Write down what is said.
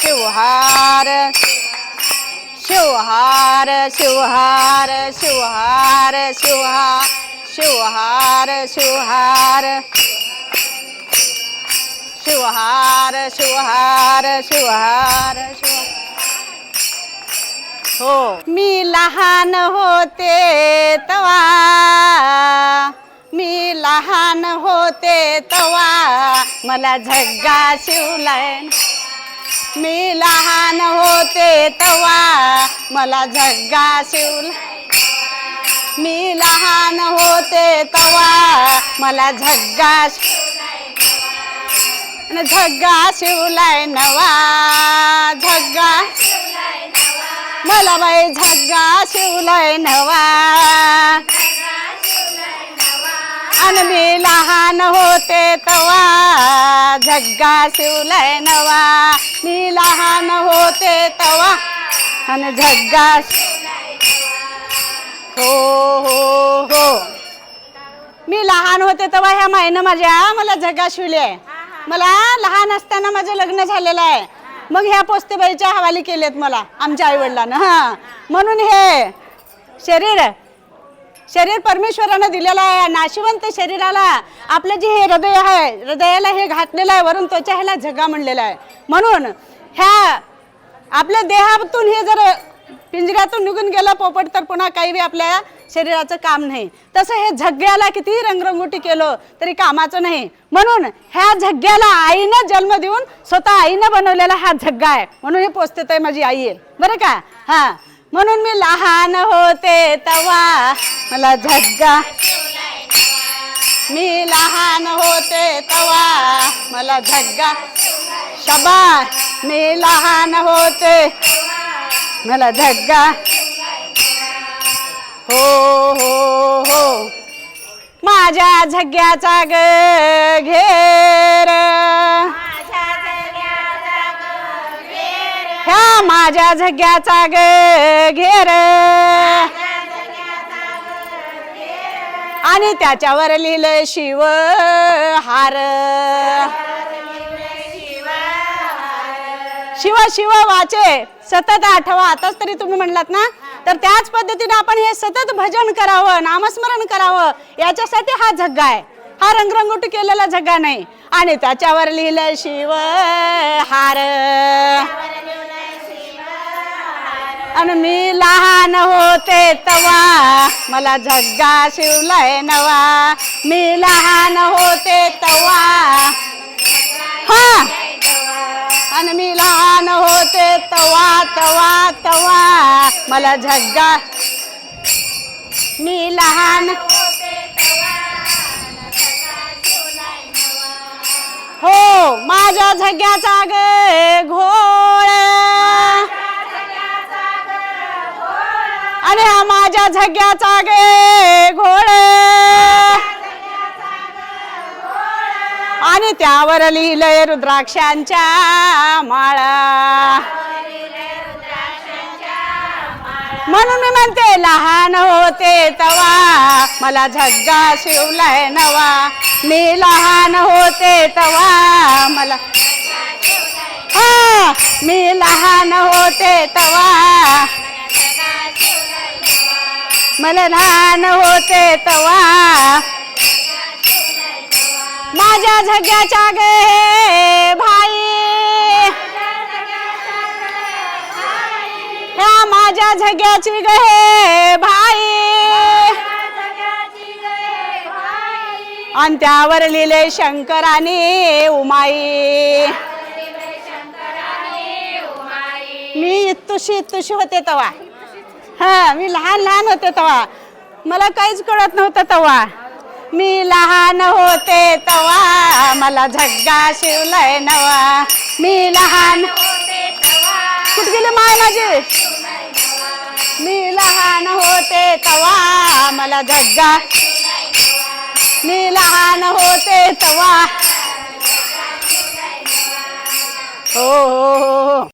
शिवहार शिवहार शिवहार शिवहार शिवहार शिवहार शिवहार शिवहार शिवहार शिवहार हो मी लहान होते तवा मी लहान होते तवा मला झग्गा शिवलाय मी लहान होते तवा मला झग्गा शिवला मी लहान होते तवा मला झग्गा शि- झग्गा शिवलाय नवा झग्गा. मला बाई झग्गा शिवलाय नवा. लहान मी लहान होते तवा. झग्गा शिवलाय नवा. मी लहान होते तवा. आणि झग्गा हो हो हो. मी लहान होते तेव्हा ह्या मायनं माझ्या मला झग्गा शिवले मला लहान असताना माझं लग्न झालेलं आहे. मग ह्या पोस्तेबाईच्या हवाली केलेत मला आमच्या आईवडिलानं हां. म्हणून हे शरीर शरीर परमेश्वरानं दिलेलं आहे. नाशिवंत शरीराला आपलं जे हे हृदय आहे हृदयाला हे घातलेलं आहे वरून त्वचा ह्याला झगा म्हणलेला आहे. म्हणून ह्या आपल्या देहातून हे जर पिंजऱ्यातून निघून गेला पोपट तर पुन्हा काही बी आपल्या शरीराचं काम नाही. तसं हे झग्ग्याला कितीही रंगरंगोटी केलं तरी कामाचं नाही. म्हणून ह्या झग्ग्याला आईनं जन्म देऊन स्वतः आईनं बनवलेला हा झग्गा आहे. म्हणून हे पोचते तर माझी आई. आहे बरं का? हां. म्हणून मी लहान होते तवा. मला झग्गा. मी लहान होते तवा. मला झग्गा. शबा मी लहान होते. मला झग्गा. हो हो हो. माझ्या झग्ग्याचा ग घे. ह्या माझ्या झग्याचा ग घेर. आणि त्याच्यावर लिहिलं शिव हार. शिव शिव वाचे. सतत आठवा. आताच तरी तुम्ही म्हणलात ना? तर त्याच पद्धतीने आपण हे सतत भजन करावं नामस्मरण करावं. याच्यासाठी हा झग्गा आहे. हा रंगरंगोटी केलेला झग्गा नाही. आणि त्याच्यावर लिहिलं शिव हार. आणि मी लहान होते तवा. मला झग्गा शिवलाय नवा. मी लहान होते तवा. हा. आणि मी लहान होते तवा तवा तवा. मला झग्गा. मी लहान. हो माझ्या झग्याचा ग घो माझ्या झग्याचा गे घोळे आणि त्यावर लिहिलंय रुद्राक्षांच्या माळा. म्हणून मी म्हणते लहान होते तवा. मला झग्गा शिवलाय नवा. मी लहान होते तवा. मला हा मी लहान होते तवा. मला लहान होते तवा. माझ्या झग्याच्या गे भाई. ह्या माझ्या झग्याची गे भाई. आणि त्यावर लिहिले शंकराने उमाई. मी तुशी तुशी होते तवा. हा मी लहान लहान होते तवा मला काहीच कळत नव्हतं तवा मी लहान होते तवा मला झग्गा शिवलाय नवा. मी लहान कुठे गेली माय माझी? मी लहान होते तवा मला झग्गा मी लहान होते तवा हो हो हो हो.